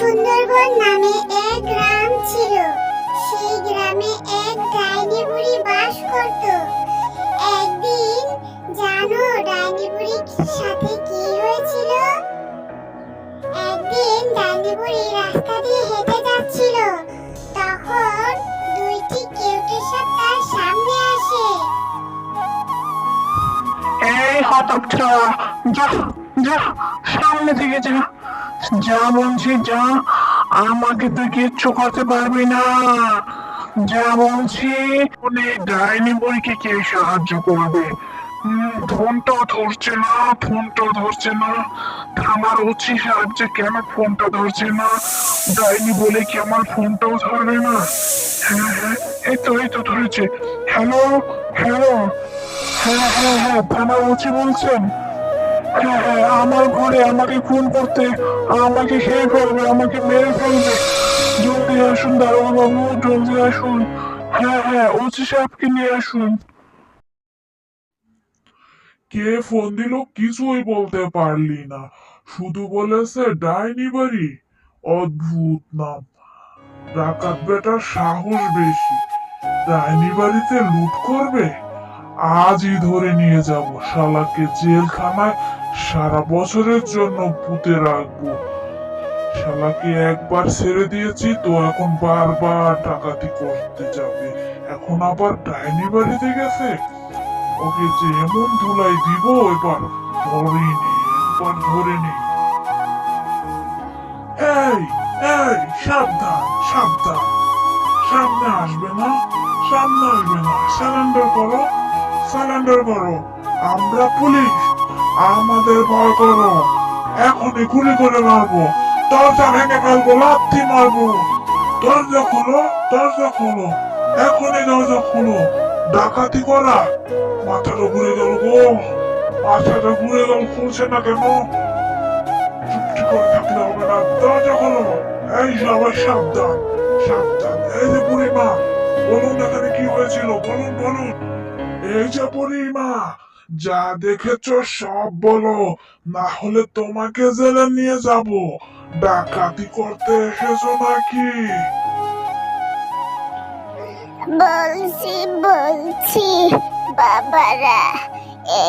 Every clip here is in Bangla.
সুন্দরবন নামে এক গ্রাম ছিল। সেই গ্রামে এক ডাইনি বুড়ি বাস করত। একদিন জানো ডাইনি বুড়ির সাথে কি হয়েছিল? একদিন ডাইনি বুড়ি রাস্তা দিয়ে হেঁটে যাচ্ছিল। তখন দুইটি কেউটের সাপ তার সামনে আসে। এই হতচ্ছাড়া, যা যা, সামনে থেকে যা। যা বলছি যা, আমাকে তুই কিচ্ছু করতে পারবি না। যা বলছি, উনি ডাইনি বইকে কে সাহায্য করবে? ফোনটাও ধরছে না ফোনটাও ধরছে না। আমার উচিত সাহায্যে কেন ফোনটা ধরছে না? ডাইনি বলে কি আমার ফোনটাও ধরবে না? হ্যাঁ হ্যাঁ এই তো এই তো ধরেছে। হ্যালো হ্যালো হ্যাঁ হ্যাঁ হ্যাঁ থানা বলছেন? আমার ঘরে আমাকে খুন করতে, আমাকে ফেলবে আমাকে মেরে ফেলবে। জলদি আসুন জলদি আসুন। হ্যাঁ হ্যাঁ ওসি সাহেবকে নিয়ে আসুন। কে ফোন দিল কিছুই বলতে পারলি না। শুধু বলেছে ডাইনি বাড়ি। অদ্ভুত নাম। ডাকাত বেটার সাহস বেশি। ডাইনি বাড়িতে লুট করবে? আজই ধরে নিয়ে যাব। শালাকে জেলখানায় সারা বছরের জন্য পুঁতে রাখব। শালাকে একবার ছেড়ে দিয়েছি তো এখন বারবার ডাকাতি করতে যাবে। এখন আবার ডাইনি বাড়িতে গেছে? ওকে যে এমন ধুলাই দিব, এবার ধরে নে, এবার ধরে নে। এই এই, সাবধান সাবধান। সামনে আসবে না, সামনে আসবে না। সারেন্ডার করো সারেন্ডার করো। আমরা পুলিশ। আমাদের ভয় করো এখনই গুলি করে মারবো। দরজা ভেঙে ফেলব, লাথি মারবো। দরজা খোলো দরজা খোলো। এখনই দরজা খোলো। ডাকাতি করা। মাথাটা ঘুরে গেল গো। মাথাটা ঘুরে গেল, খুলছে না কেন? চুপটি করে থাকলে হবে না। দরজা খোলো। এই সবাই সাবধান। সাবধান। এই যে বুড়িমা, বলুন এখানে কি হয়েছিল? বলুন বলুন। এই যে বুড়িমা যা দেখেছ সব বলো না হলে তোমাকে জেলে নিয়ে যাব। ডাকাতি করতে এসেছ নাকি? বলছি বলছি, বাবারা,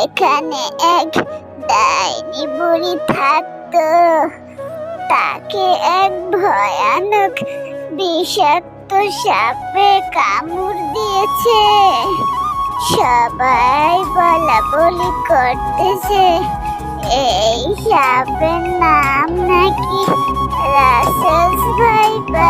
এখানে এক ডাইনি বুড়ি থাকতো। তাকে এক ভয়ানক বিষাক্ত সাপে কামড় দিয়েছে। সবাই বলা বলি করতেছে। এই সাপের নাম নাকি রাসেলস ভাইপার